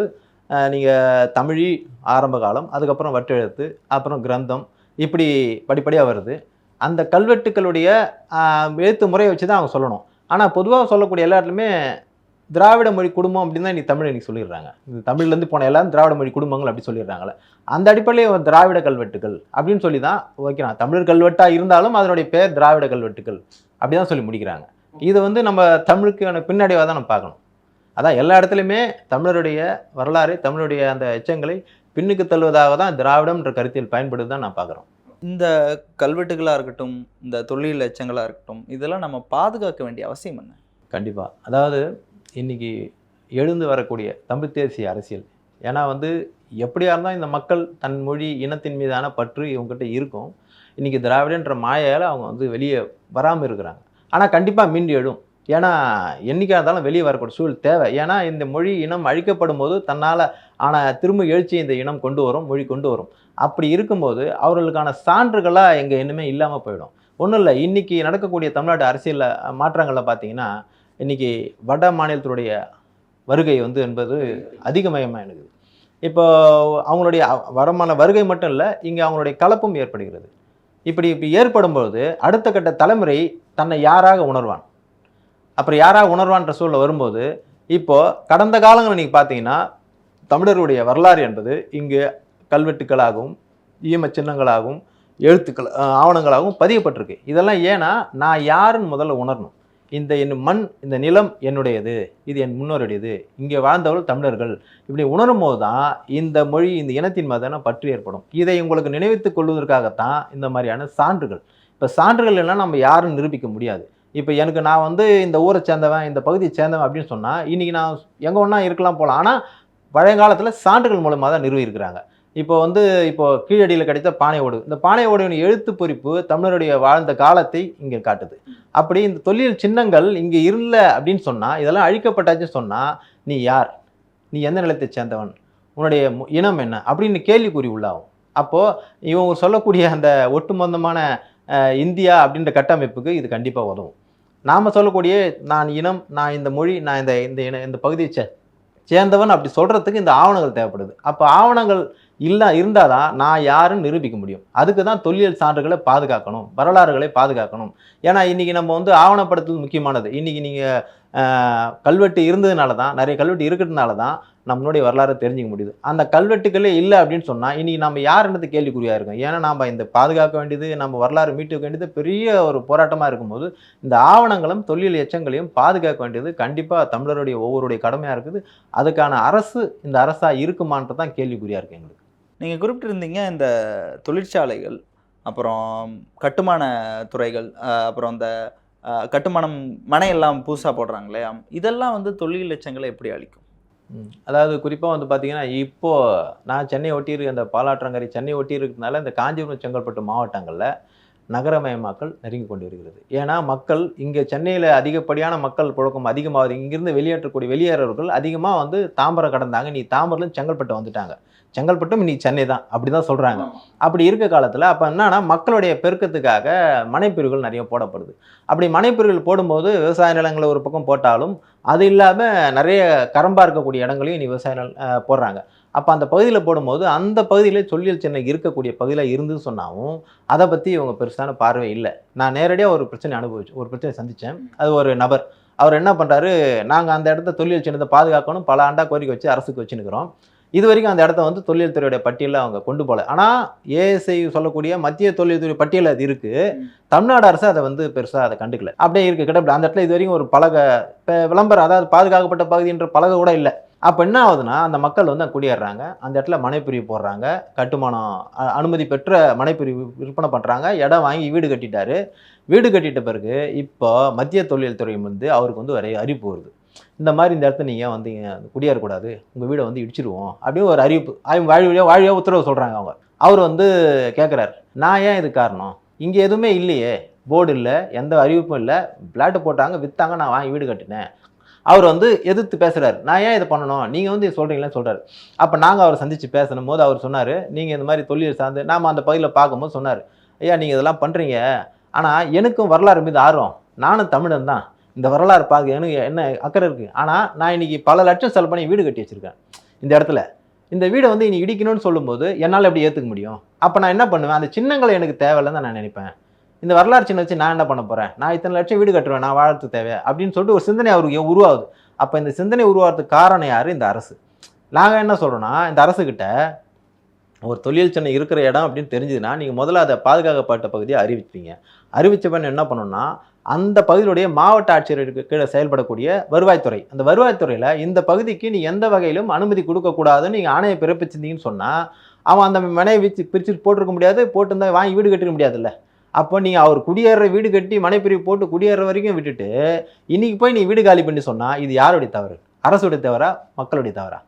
நீங்கள் தமிழி ஆரம்ப காலம் அதுக்கப்புறம் வட்டெழுத்து அப்புறம் கிரந்தம் இப்படி படிப்படியாக வருது. அந்த கல்வெட்டுக்களுடைய எழுத்து முறையை வச்சு தான் அவங்க சொல்லணும். ஆனால் பொதுவாக சொல்லக்கூடிய எல்லாத்துலையுமே திராவிட மொழி குடும்பம் அப்படின்னு தான் இன்றைக்கி தமிழ் இன்றைக்கி சொல்லிடுறாங்க. தமிழ்லேருந்து போன எல்லாம் திராவிட மொழி குடும்பங்கள் அப்படி சொல்லிடுறாங்களே. அந்த அடிப்படையில் திராவிட கல்வெட்டுகள் அப்படின்னு சொல்லி தான் வைக்கிறாங்க தமிழர் கல்வெட்டாக இருந்தாலும் அதனுடைய பேர் திராவிட கல்வெட்டுகள் அப்படி தான் சொல்லி முடிக்கிறாங்க. இதை வந்து நம்ம தமிழுக்கான பின்னடைவாக தான் நம்ம பார்க்கணும். அதான் எல்லா இடத்துலையுமே தமிழருடைய வரலாறு தமிழுடைய அந்த எச்சங்களை பின்னுக்கு தள்ளுவதாக தான் திராவிடம்ன்ற கருத்தியல் பயன்படுது தான் நான் பார்க்குறோம். இந்த கல்வெட்டுகளாக இருக்கட்டும் இந்த தொழில் எச்சங்களாக இருக்கட்டும் இதெல்லாம் நம்ம பாதுகாக்க வேண்டிய அவசியம் என்ன? கண்டிப்பாக அதாவது இன்னைக்கு எழுந்து வரக்கூடிய தமிழ் தேசிய அரசியல். ஏன்னா வந்து எப்படியா இருந்தால் இந்த மக்கள் தன் மொழி இனத்தின் மீதான பற்று இவங்ககிட்ட இருக்கும். இன்னைக்கு திராவிடன்ற மாயால் அவங்க வந்து வெளியே வராமல் இருக்கிறாங்க. ஆனால் கண்டிப்பாக மீண்டு எழும். ஏன்னா என்றைக்காக இருந்தாலும் வெளியே வரக்கூடிய சூழல் தேவை. ஏன்னா இந்த மொழி இனம் அழிக்கப்படும் போது தன்னால் ஆன திரும்ப எழுச்சி இந்த இனம் கொண்டு வரும் மொழி கொண்டு வரும். அப்படி இருக்கும்போது அவர்களுக்கான சான்றுகளாக எங்கே இன்னுமே இல்லாமல் போயிடும். ஒன்றும் இல்லை இன்னைக்கு நடக்கக்கூடிய தமிழ்நாடு அரசியலில் மாற்றங்களில் பார்த்தீங்கன்னா இன்னைக்கு வட மாநிலத்தினுடைய வருகை வந்து என்பது அதிகமயமாக இருக்குது இப்போ அவங்களுடைய வரமான வருகை மட்டும் இல்லை இங்கே அவங்களுடைய கலப்பும் ஏற்படுகிறது. இப்படி இப்படி ஏற்படும்போது அடுத்த கட்ட தலைமுறை தன்னை யாராக உணர்வான்? அப்புறம் யாராக உணர்வான்ற சூழல் வரும்போது இப்போது கடந்த காலங்கள் நீங்கள் பார்த்தீங்கன்னா தமிழருடைய வரலாறு என்பது இங்கு கல்வெட்டுக்களாகவும் ஈம சின்னங்களாகவும் எழுத்துக்கள் ஆவணங்களாகவும் பதியப்பட்டிருக்கு. இதெல்லாம் ஏன்னா நான் யாருன்னு முதல்ல உணரணும். இந்த என் மண் இந்த நிலம் என்னுடையது இது என் முன்னோருடையது இங்கே வாழ்ந்தவர்கள் தமிழர்கள். இப்படி உணரும் போது தான் இந்த மொழி இந்த இனத்தின் மீதான பற்று ஏற்படும். இதை உங்களுக்கு நினைவித்துக் கொள்வதற்காகத்தான் இந்த மாதிரியான சான்றுகள். இப்போ சான்றுகள் எல்லாம் நம்ம யாரும் நிரூபிக்க முடியாது. இப்போ எனக்கு நான் வந்து இந்த ஊரை சேர்ந்தவன் இந்த பகுதியை சேர்ந்தவன் அப்படின்னு சொன்னால் இன்றைக்கி நான் எங்கே ஒன்றா இருக்கலாம் போகலாம் ஆனால் பழைய காலத்தில் சான்றுகள் மூலமாக தான் நிறுவியிருக்கிறாங்க இப்போ வந்து இப்போ கீழடியில் கிடைத்த பானை ஓடு. இந்த பானை ஓடுவின் எழுத்து பொறிப்பு தமிழருடைய வாழ்ந்த காலத்தை இங்கே காட்டுது. அப்படி இந்த தொல்லியல் சின்னங்கள் இங்கே இல்லை அப்படின்னு சொன்னால் இதெல்லாம் அழிக்கப்பட்டாச்சுன்னு சொன்னால் நீ யார்? நீ எந்த நிலத்தை சேர்ந்தவன்? உன்னுடைய மு- இனம் என்ன? அப்படின்னு கேள்விக்குறி உள்ளாகும். அப்போது இவங்க சொல்லக்கூடிய அந்த ஒட்டுமொத்தமான இந்தியா அப்படின்ற கட்டமைப்புக்கு இது கண்டிப்பாக உதவும். நாம் சொல்லக்கூடிய நான் இனம் நான் இந்த மொழி நான் இந்த இந்த இன இந்த பகுதியை சே சேர்ந்தவன் அப்படி சொல்கிறதுக்கு இந்த ஆவணங்கள் தேவைப்படுது. அப்போ ஆவணங்கள் இல்லை இருந்தால் தான் நான் யாருன்னு நிரூபிக்க முடியும். அதுக்கு தான் தொல்லியல் சான்றுகளை பாதுகாக்கணும் வரலாறுகளை பாதுகாக்கணும். ஏன்னா இன்றைக்கி நம்ம வந்து ஆவணப்படுத்துறது முக்கியமானது. இன்றைக்கி நீங்கள் கல்வெட்டு இருந்ததுனால தான் நிறைய கல்வெட்டு இருக்கிறதுனால தான் நம்மளுடைய வரலாறு தெரிஞ்சுக்க முடியுது. அந்த கல்வெட்டுகளே இல்லை அப்படின்னு சொன்னால் இன்றைக்கி நம்ம யாருன்றது கேள்விக்குறியாக இருக்கும். ஏன்னா நம்ம இந்த பாதுகாக்க வேண்டியது நம்ம வரலாறு மீட்டு வேண்டியது பெரிய ஒரு போராட்டமாக இருக்கும்போது இந்த ஆவணங்களும் தொழில் எச்சங்களையும் பாதுகாக்க வேண்டியது கண்டிப்பாக தமிழருடைய ஒவ்வொருடைய கடமையாக இருக்குது. அதுக்கான அரசு இந்த அரசாக இருக்குமான்றது தான் கேள்விக்குறியாக இருக்குது எங்களுக்கு. நீங்கள் குறிப்பிட்டிருந்தீங்க இந்த தொழிற்சாலைகள் அப்புறம் கட்டுமான துறைகள் அப்புறம் இந்த கட்டுமானம் மனையெல்லாம் புதுசாக போடுறாங்களே இதெல்லாம் வந்து தொழில் லட்சங்களை எப்படி அளிக்கும் அதாவது குறிப்பாக வந்து பார்த்தீங்கன்னா இப்போ நான் சென்னை ஒட்டி இருக்க அந்த பாலாற்றங்கரை சென்னை ஒட்டி இருக்கிறதுனால இந்த காஞ்சிபுரம் செங்கல்பட்டு மாவட்டங்களில் நகரமயமாக்கல் நெருங்கி கொண்டு வருகிறது. ஏன்னா மக்கள் இங்கே சென்னையில் அதிகப்படியான மக்கள் புழக்கம் அதிகமாகுது. இங்கிருந்து வெளியேற்றக்கூடிய வெளியேறவர்கள் அதிகமாக வந்து தாம்பரம் கடந்தாங்க. நீ தாம்பரம் செங்கல்பட்டு வந்துட்டாங்க. செங்கல்பட்டும் நீ சென்னை தான் அப்படி தான் சொல்கிறாங்க அப்படி இருக்க காலத்தில் அப்போ என்னன்னா மக்களுடைய பெருக்கத்துக்காக மனைப்பிரிவுகள் நிறைய போடப்படுது. அப்படி மனைப்பிரிவுகள் போடும்போது விவசாய நிலங்களை ஒரு பக்கம் போட்டாலும் அது இல்லாமல் நிறைய கரம்பா இருக்கக்கூடிய இடங்களையும் நீ விவசாய நிலம் அஹ், போடுறாங்க. அப்போ அந்த பகுதியில் போடும்போது அந்த பகுதியிலே தொல்லியல் சின்ன இருக்கக்கூடிய பகுதியில் இருந்து சொன்னாவும் அதை பற்றி இவங்க பெருசான பார்வை இல்லை. நான் நேரடியாக ஒரு பிரச்சனை அனுபவிச்சு ஒரு பிரச்சனை சந்தித்தேன் அது ஒரு நபர். அவர் என்ன பண்ணுறாரு நாங்கள் அந்த இடத்த தொல்லியல் சின்னத்தை பாதுகாக்கணும் பல ஆண்டா கோரிக்கை வச்சு அரசுக்கு வச்சுன்னுக்கிறோம். இது வரைக்கும் அந்த இடத்த வந்து தொல்லியல் துறையுடைய பட்டியலில் அவங்க கொண்டு போகல. ஆனால் ஏஎஸ்ஐ சொல்லக்கூடிய மத்திய தொல்லியல் துறை பட்டியல் அது இருக்குது தமிழ்நாடு அரசு அதை வந்து பெருசாக அதை கண்டுக்கல. அப்படியே இருக்கு. கிட்டப்பட அந்த இடத்துல இது வரைக்கும் ஒரு பலகை இப்போ விளம்பரம் அதாவது பாதுகாக்கப்பட்ட பகுதின்ற பலகை கூட இல்லை. அப்போ என்ன ஆகுதுன்னா அந்த மக்கள் வந்து அங்க குடியேறுறாங்க அந்த இடத்துல மனைப்பிரிவு போடுறாங்க. கட்டுமானம் அனுமதி பெற்ற மனைப்பிரிவு விற்பனை பண்ணுறாங்க இடம் வாங்கி வீடு கட்டிட்டாரு. வீடு கட்டிட்ட பிறகு இப்போ மத்திய துறை வந்து அவருக்கு வந்து ஒரு அறிவிப்பு வருது. இந்த மாதிரி இந்த இடத்த நீங்கள் வந்து குடியேறக்கூடாது உங்கள் வீடை வந்து இடிச்சிருவோம். அப்படின்னு ஒரு அறிவிப்பு. அவங்க வாழியாக வாழியாக உத்தரவு சொல்கிறாங்க அவங்க. அவர் வந்து கேட்குறாரு நான் ஏன் இது காரணம்? இங்கே எதுவுமே இல்லையே. போர்டு இல்லை எந்த அறிவிப்பும் இல்லை. பிளாட்டு போட்டாங்க விற்றாங்க நான் வாங்கி வீடு கட்டினேன். அவர் வந்து எதிர்த்து பேசுகிறார் நான் ஏன் இதை பண்ணணும்? நீங்கள் வந்து சொல்கிறீங்களேன்னு சொல்கிறார் அப்போ நாங்கள் அவரை சந்தித்து பேசணும் போது அவர் சொன்னார் நீங்கள் இந்த மாதிரி தொழில் சார்ந்து நாம் அந்த பகுதியில் பார்க்கும்போது சொன்னார் ஐயா நீங்கள் இதெல்லாம் பண்ணுறீங்க ஆனால் எனக்கும் வரலாறு மீது ஆர்வம். நானும் தமிழன் தான். இந்த வரலாறு பார்க்க எனக்கு என்ன அக்கறை இருக்குது ஆனால் நான் இன்னைக்கு பல லட்சம் செலவு பண்ணி வீடு கட்டி வச்சுருக்கேன் இந்த இடத்துல. இந்த வீடை வந்து இனி இடிக்கணும்னு சொல்லும்போது என்னால் எப்படி ஏற்றுக்க முடியும்? அப்போ நான் என்ன பண்ணுவேன்? அந்த சின்னங்களை எனக்கு தேவையில்லைன்னு நான் நினைப்பேன். இந்த வரலாறு சின்ன வச்சு நான் என்ன பண்ண போகிறேன் நான் இத்தனை லட்சம் வீடு கட்டுவேன் நான் வாழறதுக்கு தேவை அப்படின்னு சொல்லிட்டு ஒரு சிந்தனை அவருக்கு உருவாகுது? அப்போ இந்த சிந்தனை உருவாகிறதுக்கு காரணம் யார்? இந்த அரசு. நாங்கள் என்ன சொல்கிறோன்னா இந்த அரசுக்கிட்ட ஒரு தொழில் சின்ன இருக்கிற இடம் அப்படின்னு தெரிஞ்சதுன்னா நீங்கள் முதல்ல அதை பாதுகாக்கப்பட்ட பகுதியை அறிவிப்பீங்க அறிவிச்ச என்ன பண்ணணும்னா அந்த பகுதியினுடைய மாவட்ட ஆட்சியருக்கு கீழே செயல்படக்கூடிய வருவாய்த்துறை. அந்த வருவாய்த்துறையில் இந்த பகுதிக்கு நீ எந்த வகையிலும் அனுமதி கொடுக்கக்கூடாதுன்னு நீங்கள் ஆணையை பிறப்பிச்சிருந்தீங்கன்னு சொன்னால் அவன் அந்த மனையை வச்சு பிரிச்சுட்டு போட்டிருக்க முடியாது போட்டிருந்தா வாங்கி வீடு கட்டிருக்க முடியாதுல்ல. அப்போ நீங்கள் அவர் குடியேற வீடு கட்டி மனைப்பிரிவு போட்டு குடியேற வரைக்கும் விட்டுட்டு இன்றைக்கி போய் நீ வீடு காலி பண்ணி சொன்னால் இது யாருடைய தவறு? அரசுடைய தவறா மக்களுடைய தவறா?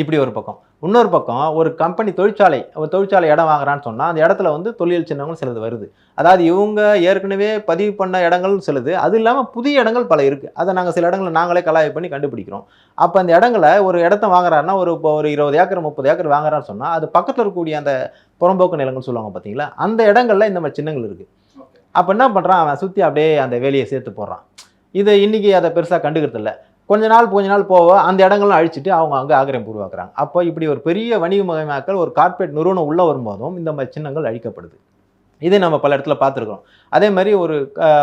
இப்படி ஒரு பக்கம். இன்னொரு பக்கம் ஒரு கம்பெனி தொழிற்சாலை ஒரு தொழிற்சாலை இடம் வாங்குறான்னு சொன்னால் அந்த இடத்துல வந்து தொழில் சின்னங்கள் சிலது வருது. அதாவது இவங்க ஏற்கனவே பதிவு பண்ண இடங்கள் சிலது. அது இல்லாமல் புதிய இடங்கள் பல இருக்குது அதை நாங்கள் சில இடங்களை நாங்களே கலாய்வு பண்ணி கண்டுபிடிக்கிறோம். அப்போ அந்த இடங்களை ஒரு இடத்த வாங்குறாருன்னா ஒரு இப்போ ஒரு இருபது ஏக்கர் முப்பது ஏக்கர் வாங்குறான்னு சொன்னால் அது பக்கத்தில் இருக்கக்கூடிய அந்த புறம்போக்கு நிலங்கள் சொல்லுவாங்க பார்த்தீங்களா அந்த இடங்கள்ல இந்த மாதிரி சின்னங்கள் இருக்குது அப்போ என்ன பண்ணுறான் அவன் சுற்றி அப்படியே அந்த வேலையை சேர்த்து போடுறான். இதை இன்னைக்கு அதை பெருசாக கண்டுக்கிறது இல்ல கொஞ்ச நாள் கொஞ்ச நாள் போக அந்த இடங்கள்லாம் அழிச்சிட்டு அவங்க அங்கே ஆக்கிரமிப்பு உருவாக்குறாங்க. அப்போ இப்படி ஒரு பெரிய வணிகமயமாக்கல் ஒரு கார்ப்பரேட் நிறுவனம் உள்ள வரும்போதும் இந்த மாதிரி சின்னங்கள் அழிக்கப்படுது. இதை நம்ம பல இடத்துல பார்த்துருக்கோம் அதே மாதிரி ஒரு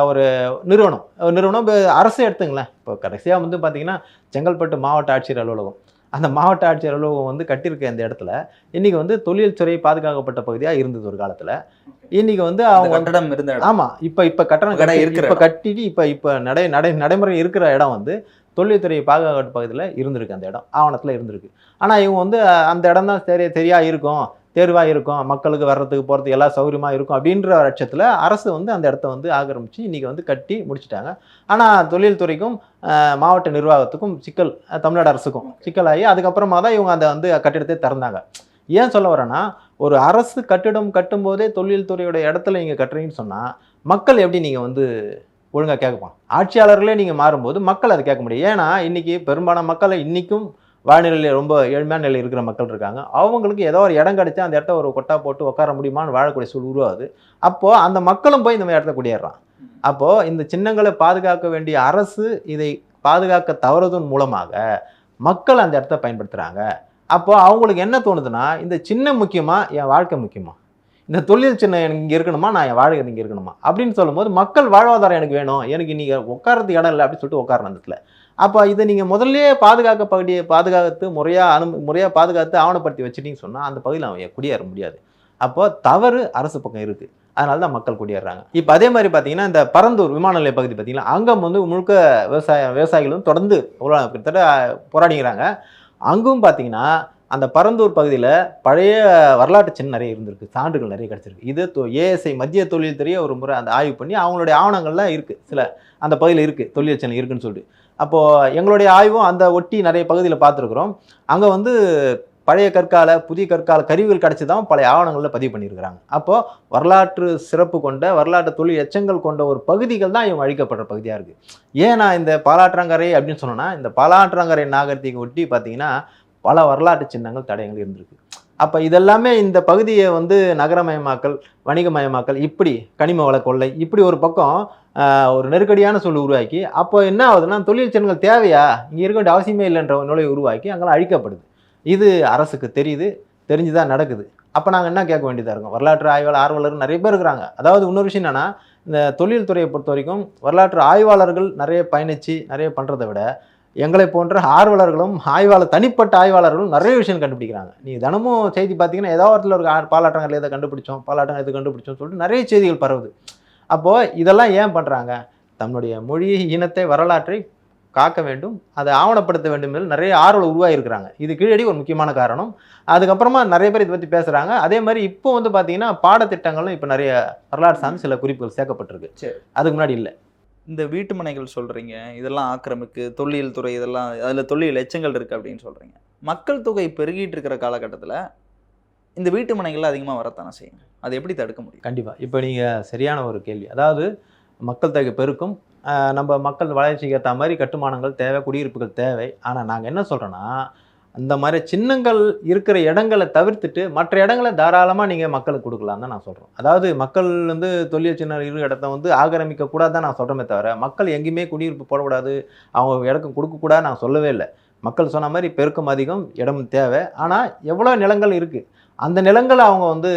ஒரு நிறுவனம் நிறுவனம் இப்போ அரசு எடுத்துங்களேன். இப்போ கடைசியாக வந்து பார்த்தீங்கன்னா செங்கல்பட்டு மாவட்ட ஆட்சியர் அலுவலகம். அந்த மாவட்ட ஆட்சியர் அலுவலகம் வந்து கட்டியிருக்க இந்த இடத்துல இன்னைக்கு வந்து தொழில் துறை பாதுகாக்கப்பட்ட பகுதியாக இருந்தது ஒரு காலத்தில். இன்னைக்கு வந்து அவங்க கட்டடம் இருந்த இடம். ஆமா இப்ப இப்ப கட்டணம் கடை இருக்கிற இப்ப. கட்டிட்டு இப்ப இப்ப நடை நடை நடைமுறை இருக்கிற இடம் வந்து தொழில்துறை பாதுகாப்பு பகுதியில் இருந்திருக்கு அந்த இடம் ஆவணத்தில் இருந்திருக்கு. ஆனால் இவங்க வந்து அந்த இடம் தான் சரி சரியா இருக்கும் தேர்வாக இருக்கும் மக்களுக்கு வர்றதுக்கு போகிறதுக்கு எல்லாம் சௌகரியமாக இருக்கும் அப்படின்ற பட்சத்தில் அரசு வந்து அந்த இடத்த வந்து ஆக்கிரமிச்சு இன்னைக்கு வந்து கட்டி முடிச்சிட்டாங்க. ஆனால் தொழில்துறைக்கும் மாவட்ட நிர்வாகத்துக்கும் சிக்கல் தமிழ்நாடு அரசுக்கும் சிக்கலாகி அதுக்கப்புறமா தான் இவங்க அந்த வந்து கட்டிடத்தை திறந்தாங்க. ஏன் சொல்ல வரேன்னா ஒரு அரசு கட்டிடம் கட்டும்போதே தொழில்துறையோட இடத்துல நீங்கள் கட்டுறீங்கன்னு சொன்னால் மக்கள் எப்படி நீங்கள் வந்து ஒழுங்காக கேட்கப்பான் ஆட்சியாளர்களே நீங்கள் மாறும்போது மக்கள் அதை கேட்க முடியும். ஏன்னா இன்றைக்கி பெரும்பாலான மக்களை இன்றைக்கும் வாழ்நிலையில் ரொம்ப ஏழ்மையான நிலையில் இருக்கிற மக்கள் இருக்காங்க. அவங்களுக்கு ஏதோ ஒரு இடம் கிடைச்சா அந்த இடத்த ஒரு கொட்டா போட்டு உட்கார முடியுமான்னு வாழக்கூடிய சூழ் உருவாகுது. அப்போது அந்த மக்களும் போய் இந்த மாதிரி இடத்த குடியேறான். அப்போது இந்த சின்னங்களை பாதுகாக்க வேண்டிய அரசு இதை பாதுகாக்க தவறுவதன் மூலமாக மக்கள் அந்த இடத்த பயன்படுத்துகிறாங்க அப்போது அவங்களுக்கு என்ன தோணுதுன்னா இந்த சின்ன முக்கியமாக என் வாழ்க்கை முக்கியமாக இந்த தொழில் சின்ன எனக்கு இங்கே இருக்கணுமா? நான் என் வாழ்க்கை இங்கே இருக்கணுமா? அப்படின்னு சொல்லும்போது மக்கள் வாழ்வாதாரம் எனக்கு வேணும். எனக்கு நீங்கள் உட்காரத்துக்கு இடம் இல்லை அப்படின்னு சொல்லிட்டு உட்காரணும் அந்த இடத்துல அப்போ இதை நீங்கள் முதல்லயே பாதுகாக்க பகுதியை பாதுகாத்து முறையாக அனு முறையாக பாதுகாத்து ஆவணப்படுத்தி வச்சுட்டீங்கன்னு சொன்னால் அந்த பகுதியில் அவன் குடியேற முடியாது. அப்போ தவறு அரசு பக்கம் இருக்குது அதனால தான் மக்கள் குடியேறாங்க. இப்போ அதே மாதிரி பார்த்தீங்கன்னா இந்த பரந்தூர் விமான நிலைய பகுதி பார்த்தீங்கன்னா அங்கே வந்து முழுக்க விவசாய விவசாயிகளும் தொடர்ந்து கிட்டத்தட்ட போராடிக்கிறாங்க. அங்கும் பார்த்தீங்கன்னா அந்த பரந்தூர் பகுதியில் பழைய வரலாற்று சின்ன நிறைய இருந்திருக்கு சான்றுகள் நிறைய கிடச்சிருக்கு. இது ஏஎஸ்ஐ மத்திய தொழில் தெரிய ஒரு முறை அந்த ஆய்வு பண்ணி அவங்களுடைய ஆவணங்கள்லாம் இருக்குது சில அந்த பகுதியில் இருக்குது தொழில் சின்னம் இருக்குன்னு சொல்லிட்டு. அப்போது எங்களுடைய ஆய்வும் அந்த ஒட்டி நிறைய பகுதியில் பார்த்துருக்குறோம். அங்கே வந்து பழைய கற்கால புதிய கற்கால கருவிகள் கிடச்சி தான் பழைய ஆவணங்களில் பதிவு பண்ணியிருக்கிறாங்க. அப்போது வரலாற்று சிறப்பு கொண்ட வரலாற்று தொழில் எச்சங்கள் கொண்ட ஒரு பகுதிகள் தான் இவங்க அழிக்கப்படுற பகுதியாக இருக்குது ஏன் நான் இந்த பாலாற்றங்கரை அப்படின்னு சொன்னேன்னா இந்த பாலாற்றங்கரை நாகரிகத்தை ஒட்டி பார்த்தீங்கன்னா பல வரலாற்று சின்னங்கள் தடயங்கள் இருந்திருக்கு. அப்போ இதெல்லாமே இந்த பகுதியை வந்து நகரமயமாக்கல் வணிகமயமாக்கல் இப்படி கனிம வள கொள்ளை இப்படி ஒரு பக்கம் ஒரு நெருக்கடியான சூழல் உருவாக்கி அப்போ என்ன ஆகுதுன்னா தொழில் சின்னங்கள் தேவையா? இங்கே இருக்க வேண்டிய அவசியமே இல்லைன்ற ஒரு நிலையை உருவாக்கி அங்கெல்லாம் அழிக்கப்படுது. இது அரசுக்கு தெரியுது தெரிஞ்சுதான் நடக்குது. அப்போ நாங்கள் என்ன கேட்க வேண்டியதாக இருக்கும்? வரலாற்று ஆய்வாளர் ஆர்வலர்கள் நிறைய பேர் இருக்கிறாங்க. அதாவது இன்னொரு விஷயம் என்னன்னா இந்த தொழில்துறையை பொறுத்த வரைக்கும் வரலாற்று ஆய்வாளர்கள் நிறைய பயணித்து நிறைய பண்ணுறதை விட எங்களை போன்ற ஆர்வலர்களும் ஆய்வாளர் தனிப்பட்ட ஆய்வாளர்களும் நிறைய விஷயம் கண்டுபிடிக்கிறாங்க. நீ தினமும் செய்தி பார்த்தீங்கன்னா ஏதோ இடத்துல ஒரு பாலாற்றங்கரையில் இதை கண்டுபிடிச்சோம் பாலாற்றங்கரை இதை கண்டுபிடிச்சோம் சொல்லிட்டு நிறைய செய்திகள் பரவுது. அப்போது இதெல்லாம் ஏன் பண்ணுறாங்க தன்னுடைய மொழி இனத்தை வரலாற்றை காக்க வேண்டும் அதை ஆவணப்படுத்த வேண்டும் என்று நிறைய ஆர்வலர் உருவாகியிருக்கிறாங்க. இது கீழடி ஒரு முக்கியமான காரணம். அதுக்கப்புறமா நிறைய பேர் இதை பற்றி பேசுகிறாங்க அதே மாதிரி இப்போ வந்து பார்த்தீங்கன்னா பாடத்திட்டங்களும் இப்போ நிறைய வரலாறு சார்ந்து சில குறிப்புகள் சேர்க்கப்பட்டிருக்கு. சரி. அதுக்கு முன்னாடி இல்லை. இந்த வீட்டு மனைகள் சொல்கிறீங்க இதெல்லாம் ஆக்கிரமிக்கு தொல்லியல் துறை இதெல்லாம் அதில் தொல்லியல் எச்சங்கள் இருக்குது அப்படின்னு சொல்கிறீங்க மக்கள் தொகை பெருகிட்டு இருக்கிற காலகட்டத்தில் இந்த வீட்டு மனைகள் அதிகமாக வரத்தானே செய்யும்? அதை எப்படி தடுக்க முடியும்? கண்டிப்பாக இப்போ நீங்கள் சரியான ஒரு கேள்வி. அதாவது மக்கள் தொகை பெருக்கும் நம்ம மக்கள் வளர்ச்சிக்கு ஏற்ற மாதிரி கட்டுமானங்கள் தேவை குடியிருப்புகள் தேவை. ஆனால் நாங்கள் என்ன சொல்கிறோன்னா இந்த மாதிரி சின்னங்கள் இருக்கிற இடங்களை தவிர்த்துட்டு மற்ற இடங்களை தாராளமாக நீங்கள் மக்களுக்கு கொடுக்கலாம் தான் நான் சொல்கிறோம் அதாவது மக்கள் வந்து தொழில் சின்ன இருக்கிற இடத்த வந்து ஆக்கிரமிக்க கூடாது தான் நான் சொல்கிறேமே தவிர மக்கள் எங்கேயுமே குடியிருப்பு போடக்கூடாது அவங்க இடக்கம் கொடுக்கக்கூடாது நான் சொல்லவே இல்லை. மக்கள் சொன்ன மாதிரி பெருக்கம் அதிகம் இடம் தேவை. ஆனால் எவ்வளோ நிலங்கள் இருக்குது அந்த நிலங்களை அவங்க வந்து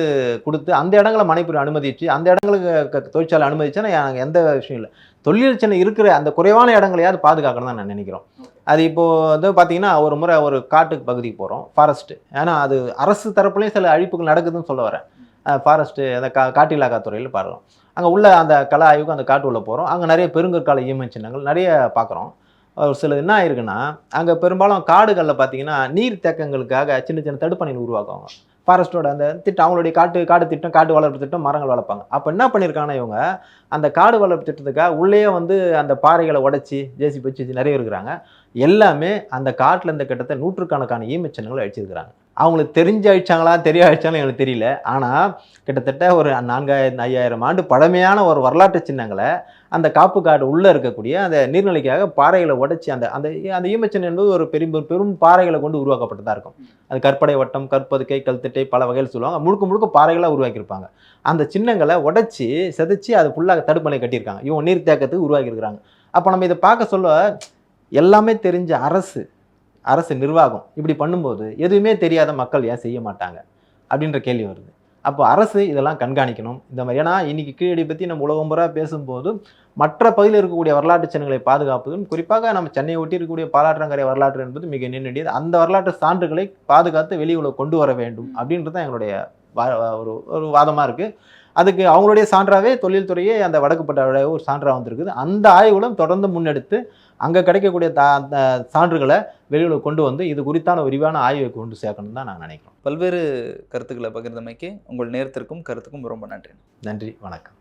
கொடுத்து அந்த இடங்களை மனைப்புரி அனுமதிச்சு அந்த இடங்களுக்கு க- தொழிற்சாலை அனுமதிச்சா எனக்கு எந்த விஷயம் இல்லை. தொழில் சின்ன இருக்கிற அந்த குறைவான இடங்களையாவது பாதுகாக்கணும் தான் நான் நினைக்கிறோம். அது இப்போ வந்து பார்த்தீங்கன்னா ஒரு முறை ஒரு காட்டுக்கு பகுதிக்கு போகிறோம் ஃபாரஸ்ட்டு ஏன்னா அது அரசு தரப்புலேயும் சில அழிப்புகள் நடக்குதுன்னு சொல்ல வரேன். ஃபாரஸ்ட்டு அந்த கா காட்டு இலாக்கா துறையில் பார்க்கலாம் அங்கே உள்ள அந்த கலா ஆய்வுக்கு அந்த காட்டு உள்ளே போகிறோம் அங்கே நிறைய பெருங்கற்கால ஈமை சின்னங்கள் நிறைய பார்க்குறோம் ஒரு சில என்ன ஆயிருக்குன்னா அங்கே பெரும்பாலும் காடுகளில் பார்த்தீங்கன்னா நீர் தேக்கங்களுக்காக சின்ன சின்ன தடுப்பணைகள் உருவாக்குவாங்க. ஃபாரஸ்ட்டோட அந்த திட்டம் அவங்களுடைய காட்டு காடு திட்டம் காட்டு வளர்ப்பு திட்டம் மரங்கள் வளர்ப்பாங்க. அப்போ என்ன பண்ணியிருக்காங்கன்னா இவங்க அந்த காடு வளர்ப்பு திட்டத்துக்காக உள்ளேயே வந்து அந்த பாறைகளை உடைச்சி ஜேசி வச்சு நிறைய இருக்கிறாங்க. எல்லாமே அந்த காட்டில் இருந்த கிட்டத்த நூற்றுக்கணக்கான ஈமச்சின்னங்களை அழிச்சிருக்கிறாங்க. அவங்களுக்கு தெரிஞ்சு அழிச்சாங்களா தெரிய அழிச்சாலும் எனக்கு தெரியல. ஆனால் கிட்டத்தட்ட ஒரு நான்காயிரம் ஐயாயிரம் ஆண்டு பழமையான ஒரு வரலாற்று சின்னங்களை அந்த காப்பு காடு உள்ளே இருக்கக்கூடிய அந்த நீர்நிலைக்காக பாறைகளை உடைச்சி அந்த அந்த அந்த ஈமச்சன் என்பது ஒரு பெரும் பெரும் பாறைகளை கொண்டு உருவாக்கப்பட்டதாக இருக்கும். அது கற்படை வட்டம் கற்பதுக்கை கல்திட்டை பல வகையில் சொல்லுவாங்க. முழுக்க முழுக்க பாறைகளாக உருவாக்கியிருப்பாங்க. அந்த சின்னங்களை உடைச்சி செதைச்சி அது ஃபுல்லாக தடுப்பணை கட்டியிருக்காங்க. இவங்க நீர் தேக்கத்துக்கு உருவாக்கியிருக்கிறாங்க. அப்போ நம்ம இதை பார்க்க சொல்ல எல்லாமே தெரிஞ்ச அரசு அரசு நிர்வாகம் இப்படி பண்ணும்போது எதுவுமே தெரியாத மக்கள் ஏன் செய்ய மாட்டாங்க? அப்படின்ற கேள்வி வருது. அப்போ அரசு இதெல்லாம் கண்காணிக்கணும். இந்த மாதிரி ஏன்னா இன்றைக்கி கீழடி பற்றி நம்ம உலகம் பூரா பேசும்போது மற்ற பகுதியில் இருக்கக்கூடிய வரலாற்று சின்னங்களை பாதுகாப்பதும் குறிப்பாக நம்ம சென்னையை ஒட்டி இருக்கக்கூடிய பாலாற்றங்கரை வரலாற்று என்பது மிக நெருங்கியது அந்த வரலாற்று சான்றுகளை பாதுகாத்து வெளியுலக கொண்டு வர வேண்டும் அப்படின்றது தான் எங்களுடைய வா- ஒரு ஒரு வாதமாக இருக்குது அதுக்கு அவங்களுடைய சான்றாகவே தொழில்துறையே அந்த வடக்குப்பட்ட ஒரு சான்றாக வந்திருக்குது. அந்த ஆய்வுகளும் தொடர்ந்து முன்னெடுத்து அங்கே கிடைக்கக்கூடிய தா அந்த சான்றுகளை வெளியுலக கொண்டு வந்து இது குறித்தான விரிவான ஆய்வை கொண்டு சேர்க்கணும் தான் நான் நினைக்கிறோம். பல்வேறு கருத்துக்களை பகிர்ந்தமைக்கு உங்கள் நேரத்திற்கும் கருத்துக்கும் ரொம்ப நன்றி. நன்றி வணக்கம்.